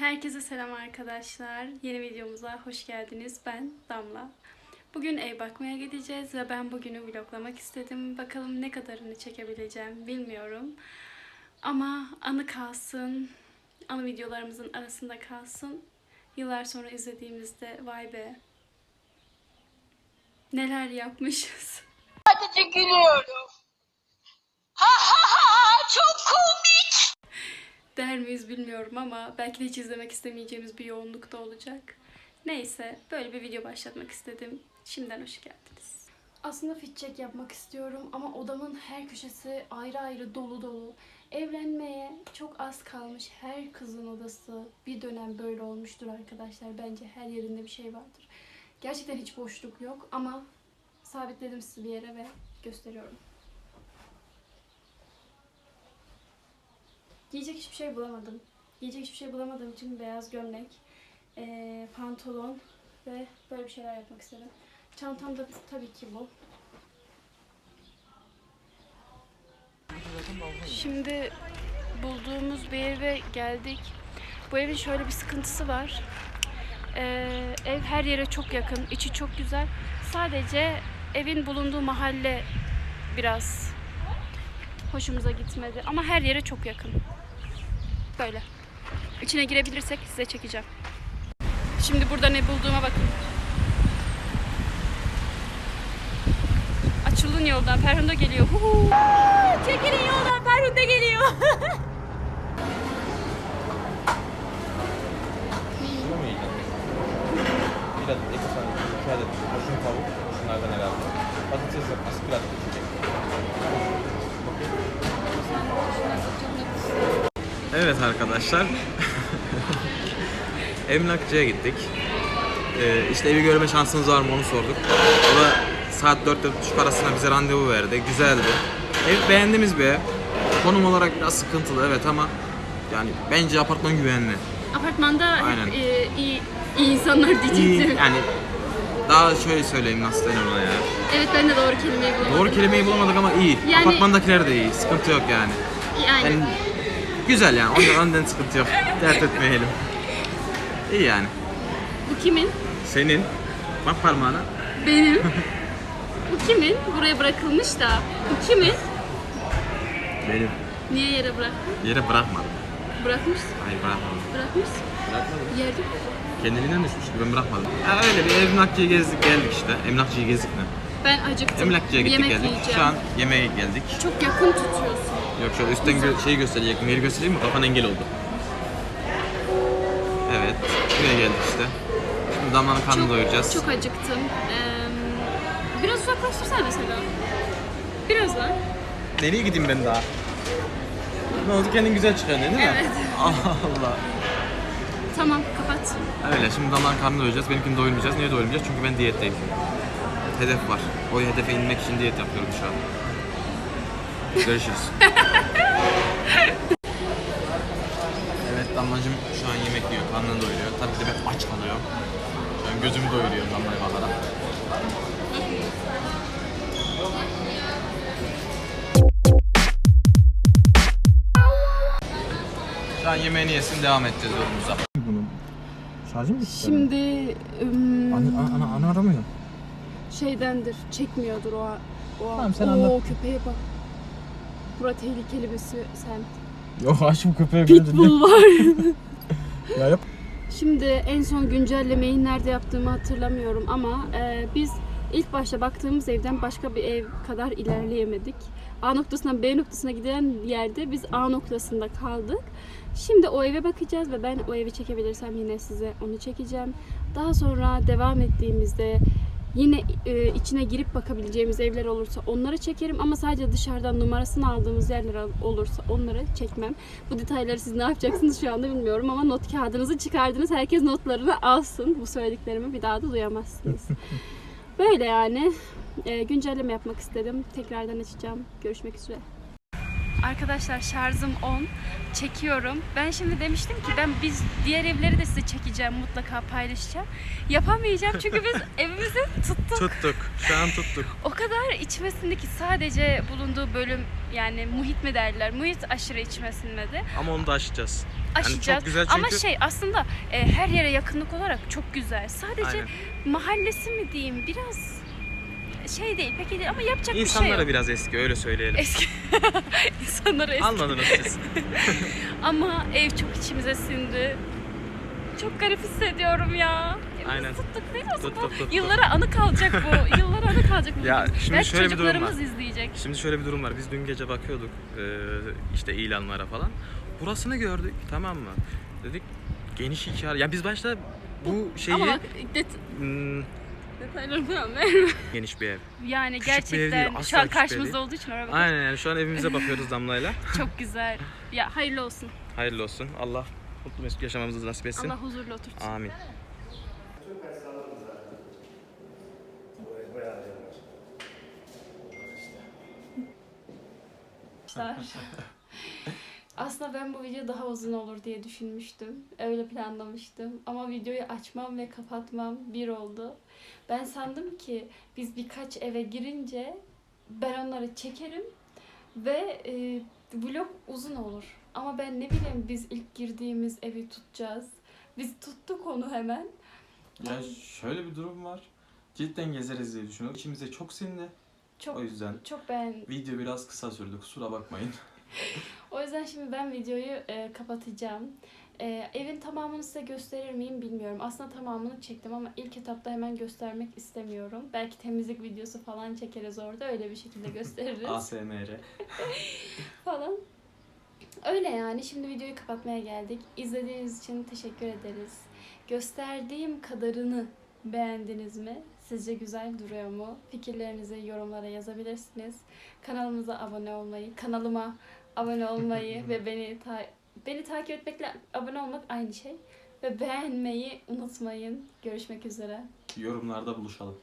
Herkese selam arkadaşlar. Yeni videomuza hoş geldiniz. Ben Damla. Bugün ev bakmaya gideceğiz ve ben bugünü vloglamak istedim. Bakalım ne kadarını çekebileceğim bilmiyorum. Ama anı kalsın, anı videolarımızın arasında kalsın. Yıllar sonra izlediğimizde vay be neler yapmışız. Sadece gülüyorum. Ha ha ha çok komik. Der miyiz bilmiyorum ama belki de hiç izlemek istemeyeceğimiz bir yoğunlukta olacak. Neyse böyle bir video başlatmak istedim. Şimdiden hoş geldiniz. Aslında fit check yapmak istiyorum ama odamın her köşesi ayrı ayrı dolu dolu. Evlenmeye çok az kalmış her kızın odası bir dönem böyle olmuştur arkadaşlar. Bence her yerinde bir şey vardır. Gerçekten hiç boşluk yok ama sabitledim sizi bir yere ve gösteriyorum. Giyecek hiçbir şey bulamadım. Giyecek hiçbir şey bulamadığım için beyaz gömlek, eee, pantolon ve böyle bir şeyler yapmak istedim. Çantam da tabii ki bu. Şimdi bulduğumuz bir eve geldik. Bu evin şöyle bir sıkıntısı var. Eee, ev her yere çok yakın, içi çok güzel. Sadece evin bulunduğu mahalle biraz hoşumuza gitmedi. Ama her yere çok yakın. Böyle. İçine girebilirsek size çekeceğim. Şimdi burada ne bulduğuma bakın. Açılın yoldan. Ferhunda geliyor. Huhu. Çekilin yoldan. Ferhunda geliyor. Bir adet, iki tane, iki adet kurşun tavuk, şunlardan herhalde. Patates yapması, bir adet içecek. Evet arkadaşlar. Emlakçıya gittik. Ee, işte evi görme şansınız var mı onu sorduk. O da saat 4-4.30 arasında bize randevu verdi. Güzeldi. Ev beğendiğimiz bir ev. Konum olarak biraz sıkıntılı evet ama yani bence apartman güvenli. Apartmanda Aynen. hep e, iyi, iyi insanlar İyi, diyecektim. yani daha şöyle söyleyeyim nasıl denir ona ya. Evet ben de doğru kelimeyi bulamadım. Doğru kelimeyi bulamadık ama iyi. Yani- Apartmandakiler de iyi. Sıkıntı yok yani. Yani, Yani güzel yani. Ondan, ondan sıkıntı yok. Dert etmeyelim. İyi yani. bu kimin? Senin bak parmağına. Benim. bu kimin? Buraya bırakılmış da. Bu kimin? Benim. Niye yere bıraktın? Yere bırakmadım. Bırakmışsın. Hayır bırakmadım. Bırakmışsın. Bırakmadım. Yerde. Kendiliğinden düşmüştü. Ben bırakmadım. Ya öyle bir emlakçıyı gezdik geldik işte. Emlakçıyı gezdik mi? Ben acıktım. Emlakçıya gittik Yemek geldik. yiyeceğim. Şu an yemeğe geldik. Çok yakın tutuyorsun. Yok şöyle üstten gö- şeyi gösterecek. Yeri göstereyim mi? Kafan engel oldu. Evet. Şuraya geldik işte. Şimdi damlanın karnını doyuracağız. Çok acıktım. Ee, biraz uzaklaştırsana mesela. Biraz daha. Nereye gideyim ben daha? Ne oldu kendin güzel çıkıyorsun değil mi? Evet. Allah Allah. Tamam kapat. Öyle şimdi damlanın karnını doyuracağız. Benimkini doyurmayacağız. Niye doyurmayacağız? Çünkü ben diyetteyim. Hedef var. O hedefe inmek için diyet yapıyorum şu an. Görüşürüz. damlacım şu an yemek yiyor. Karnını doyuruyor. Tabii ki de ben aç kalıyor. Şu an gözümü doyuruyor damlaya bakarak. Şu an yemeğini yesin devam edeceğiz yolumuza. Bunun şarjı mı bitti? Şimdi ım, Ana, ana, ana aramıyor. şeydendir. Çekmiyordur o. o Tamam, sen Oo, anlat. köpeğe bak. Bura tehlikeli bir sü- semt. Yok aç bu köpeği Pitbull var. Ya yap. Şimdi en son güncellemeyi nerede yaptığımı hatırlamıyorum ama e, biz ilk başta baktığımız evden başka bir ev kadar ilerleyemedik. A noktasından B noktasına giden yerde biz A noktasında kaldık. Şimdi o eve bakacağız ve ben o evi çekebilirsem yine size onu çekeceğim. Daha sonra devam ettiğimizde yine e, içine girip bakabileceğimiz evler olursa onları çekerim ama sadece dışarıdan numarasını aldığımız yerler olursa onları çekmem. Bu detayları siz ne yapacaksınız şu anda bilmiyorum ama not kağıdınızı çıkardınız. Herkes notlarını alsın. Bu söylediklerimi bir daha da duyamazsınız. Böyle yani. E, güncelleme yapmak istedim. Tekrardan açacağım. Görüşmek üzere. Arkadaşlar şarjım 10. Çekiyorum. Ben şimdi demiştim ki ben biz diğer evleri de size çekeceğim mutlaka paylaşacağım. Yapamayacağım çünkü biz evimizi tuttuk. Tuttuk. Şu an tuttuk. O kadar içmesindeki sadece bulunduğu bölüm yani muhit mi derler? Muhit aşırı içmesindeydi. Ama onu da aşacağız. Aşacağız. çok güzel Ama çünkü- şey aslında e, her yere yakınlık olarak çok güzel. Sadece Aynen. mahallesi mi diyeyim biraz şey değil pek iyi değil ama yapacak bir şey İnsanlara yok. biraz eski öyle söyleyelim. Eski insanları eski. Anladınız siz. Ama ev çok içimize sindi. Çok garip hissediyorum ya. Aynen. Tuttuk ne diyorsun Tuttuk, bu? tuttuk. Yıllara anı kalacak bu. Yıllara anı kalacak bu. Ya, şimdi Belki şöyle bir durum çocuklarımız izleyecek. Şimdi şöyle bir durum var. Biz dün gece bakıyorduk eee, işte ilanlara falan. Burasını gördük tamam mı? Dedik geniş iki ar- Ya biz başta bu şeyi Ama bak det hmm, detaylarını geniş bir ev. Yani Küçük bir ev değil, gerçekten asla şu an küçük bir ev karşımızda değil. olduğu için oraya bakın. Aynen yani şu an evimize bakıyoruz Damla'yla. Çok güzel. Ya hayırlı olsun. Hayırlı olsun. Allah mutlu mesut yaşamamızı nasip etsin. Allah huzurlu oturtsun. Amin. Arkadaşlar. Aslında ben bu video daha uzun olur diye düşünmüştüm. Öyle planlamıştım. Ama videoyu açmam ve kapatmam bir oldu. Ben sandım ki biz birkaç eve girince ben onları çekerim ve e, vlog uzun olur. Ama ben ne bileyim biz ilk girdiğimiz evi tutacağız. Biz tuttuk onu hemen. Ya şöyle bir durum var. Cidden gezeriz diye düşünüyorum. İçimize çok sindi. Çok O yüzden çok beğen video biraz kısa sürdü. Kusura bakmayın. O yüzden şimdi ben videoyu e, kapatacağım. E, evin tamamını size gösterir miyim bilmiyorum. Aslında tamamını çektim ama ilk etapta hemen göstermek istemiyorum. Belki temizlik videosu falan çekeriz orada. Öyle bir şekilde gösteririz ASMR. falan. Öyle yani. Şimdi videoyu kapatmaya geldik. İzlediğiniz için teşekkür ederiz. Gösterdiğim kadarını beğendiniz mi? Sizce güzel duruyor mu? Fikirlerinizi yorumlara yazabilirsiniz. Kanalımıza abone olmayı, kanalıma abone olmayı ve beni ta- beni takip etmekle abone olmak aynı şey. Ve beğenmeyi unutmayın. Görüşmek üzere. Yorumlarda buluşalım.